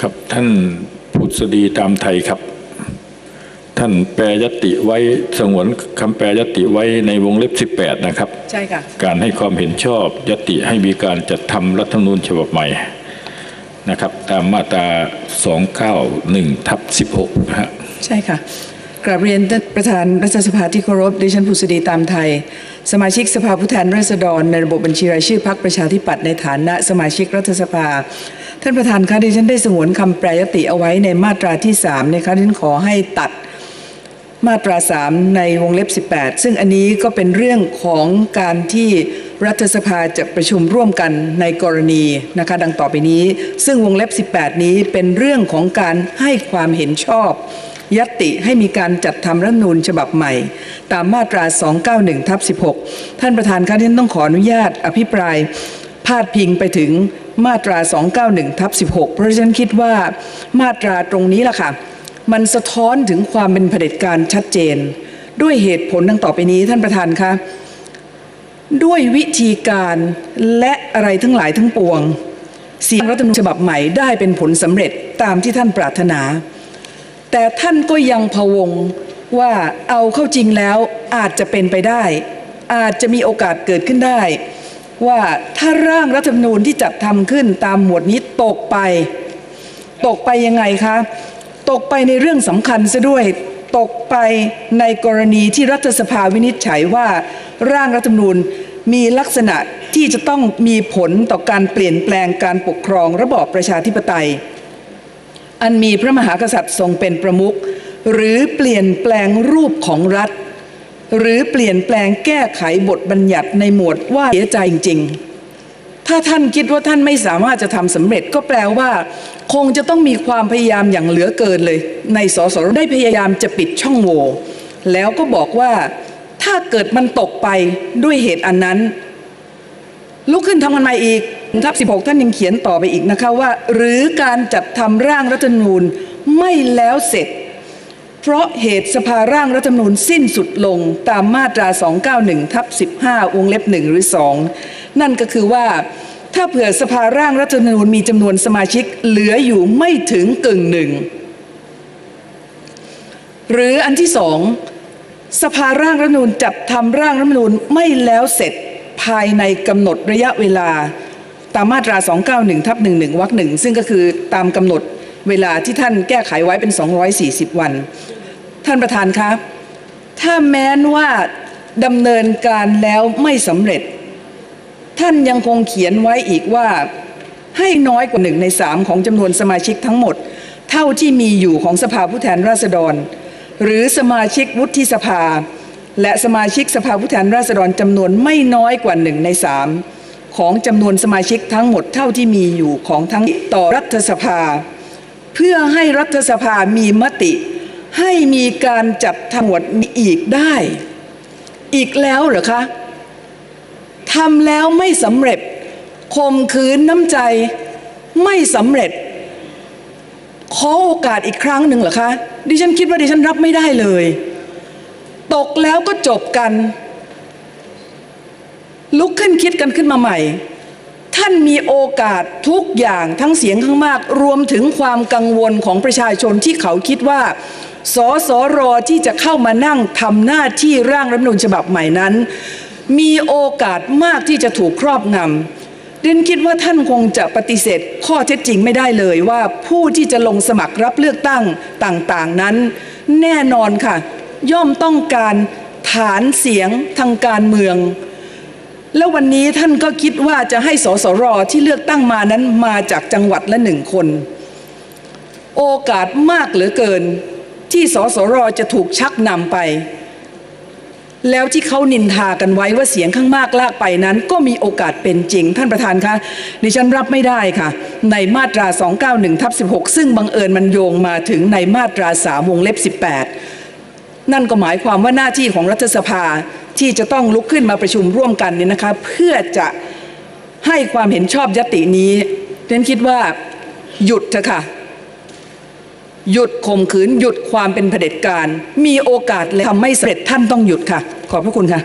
ครับท่านพุทธดีตามไทยครับ ท่านแปรยติไว้สงวนคำแปรยติไว้ในวงเล็บ 18 นะครับ ใช่ค่ะ การให้ความเห็นชอบยติให้มีการจัดทำรัฐธรรมนูญฉบับใหม่นะครับ ตามมาตรา 291ทับ16นะฮะใช่ค่ะ กราบเรียนท่านประธานรัฐสภาที่เคารพดิฉันผุษดีตามไทย สมาชิกสภาผู้แทนราษฎร ในระบบบัญชีรายชื่อพรรคประชาธิปัตย์ในฐานะสมาชิกรัฐสภา ท่านประธานคะดิฉันได้สงวนคำแปรยติเอาไว้ในมาตราที่3นะคะดิฉันขอให้ตัดมาตรา 3 ในวงเล็บ 18 ซึ่งอันนี้ก็เป็นเรื่องของการที่ รัฐสภาจะประชุมร่วมกันในกรณีนะคะดังต่อไปนี้ ซึ่งวงเล็บ 18 นี้เป็นเรื่องของการให้ความเห็นชอบ ยติให้มีการจัดทำรัฐนูญฉบับใหม่ ตามมาตรา 291ทับ16 ท่านประธานคะที่ฉันต้องขออนุญาตอภิปรายพาดพิงไปถึงมาตรา 291ทับ16 เพราะฉะนั้นคิดว่ามาตราตรงนี้ล่ะค่ะ มันสะท้อนถึงความเป็นเผด็จการชัดเจน ด้วยเหตุผลดังต่อไปนี้ท่านประธานคะ ด้วยวิธีการและอะไรทั้งหลายทั้งปวงเสียงรัฐธรรมนูญฉบับใหม่ได้เป็นผลสำเร็จตามที่ท่านปรารถนา แต่ท่านก็ยังพะวงว่าเอาเข้าจริงแล้วอาจจะเป็นไปได้ อาจจะมีโอกาสเกิดขึ้นได้ ว่าถ้าร่างรัฐธรรมนูญที่จัดทำขึ้นตามหมวดนี้ตกไป ตกไปยังไงคะ ตกไปในเรื่องสำคัญซะด้วย ตกไปในกรณีที่รัฐสภาวินิจฉัยว่าร่างรัฐธรรมนูญมีลักษณะที่จะต้องมีผลต่อการเปลี่ยนแปลงการปกครองระบอบประชาธิปไตย อันมีพระมหากษัตริย์ทรงเป็นประมุขหรือเปลี่ยนแปลงรูปของรัฐ หรือเปลี่ยนแปลงแก้ไขบทบัญญัติในหมวดว่าเสียใจจริงๆ ถ้าท่านคิดว่าท่านไม่สามารถจะทำสำเร็จก็แปลว่า คงจะต้องมีความพยายามอย่างเหลือเกินเลย ในสสได้พยายามจะปิดช่องโหว่แล้วก็บอกว่าถ้าเกิดมันตกไปด้วยเหตุอันนั้น ลุกขึ้นทำมันใหม่อีกทับ16 ท่านยังเขียนต่อไปอีกนะคะว่า หรือการจัดทำร่างรัฐธรรมนูญไม่แล้วเสร็จ เพราะเหตุสภาร่างรัฐธรรมนูญสิ้นสุดลงตามมาตรา 291ทับ15วงเล็บ1หรือ 2 นั่นก็คือว่าถ้าเผื่อสภาร่างรัฐธรรมนูญมีจำนวนสมาชิกเหลืออยู่ไม่ถึงกึ่งหนึ่ง หรืออันที่สองสภาร่างรัฐธรรมนูญจัดทำร่างรัฐธรรมนูญไม่แล้วเสร็จภายในกำหนดระยะเวลาตามมาตรา 291ทับ11วรรคหนึ่งซึ่งก็คือตามกำหนดเวลาที่ท่านแก้ไขไว้เป็น 240 วัน ท่านประธานคะถ้าแม้นว่าดำเนินการแล้วไม่สำเร็จ ท่านยังคงเขียนไว้อีกว่าให้น้อยกว่าหนึ่งในสามของจำนวนสมาชิกทั้งหมด เท่าที่มีอยู่ของสภาผู้แทนราษฎร หรือสมาชิกวุฒิสภา และสมาชิกสภาผู้แทนราษฎรจำนวนไม่น้อยกว่าหนึ่งในสามของจำนวนสมาชิกทั้งหมดเท่าที่มีอยู่ของทั้งต่อรัฐสภา เพื่อให้รัฐสภามีมติ ให้มีการจัดทำหมวดอีกได้ อีกแล้วเหรอคะ ทำแล้วไม่สำเร็จข่มขืนน้ำใจไม่สำเร็จ ขอโอกาสอีกครั้งหนึ่งเหรอคะ ดิฉันคิดว่าดิฉันรับไม่ได้เลย ตกแล้วก็จบกัน ลุกขึ้นคิดกันขึ้นมาใหม่ ท่านมีโอกาสทุกอย่างทั้งเสียงข้างมาก รวมถึงความกังวลของประชาชนที่เขาคิดว่าสสรที่จะเข้ามานั่งทำหน้าที่ร่างรัฐมนูญฉบับใหม่นั้น มีโอกาสมากที่จะถูกครอบงำดินคิดว่าท่านคงจะปฏิเสธข้อเท็จจริงไม่ได้เลยว่าผู้ที่จะลงสมัครรับเลือกตั้งต่างๆนั้น แน่นอนค่ะ ย่อมต้องการฐานเสียงทางการเมือง แล้ววันนี้ท่านก็คิดว่าจะให้สสรที่เลือกตั้งมานั้นมาจากจังหวัดละหนึ่งคน โอกาสมากเหลือเกิน ที่สสรจะถูกชักนำไป แล้วที่เขานินทากันไว้ว่าเสียงข้างมากลากไปนั้น ก็มีโอกาสเป็นจริง ท่านประธานคะดิฉันรับไม่ได้ค่ะ ในมาตรา 291ทับ16 ซึ่งบังเอิญมันโยงมาถึงในมาตรา 3 วงเล็บ 18 นั่นก็หมายความว่าหน้าที่ของรัฐสภาที่จะต้องลุกขึ้นมาประชุมร่วมกันเนี่ยนะคะเพื่อจะให้ความเห็นชอบยตินี้ดิฉันคิดว่าหยุดเถอะค่ะหยุดข่มขืนหยุดความเป็นเผด็จการ มีโอกาสแล้วทำไม่สำเร็จท่านต้องหยุดค่ะ ขอบพระคุณค่ะ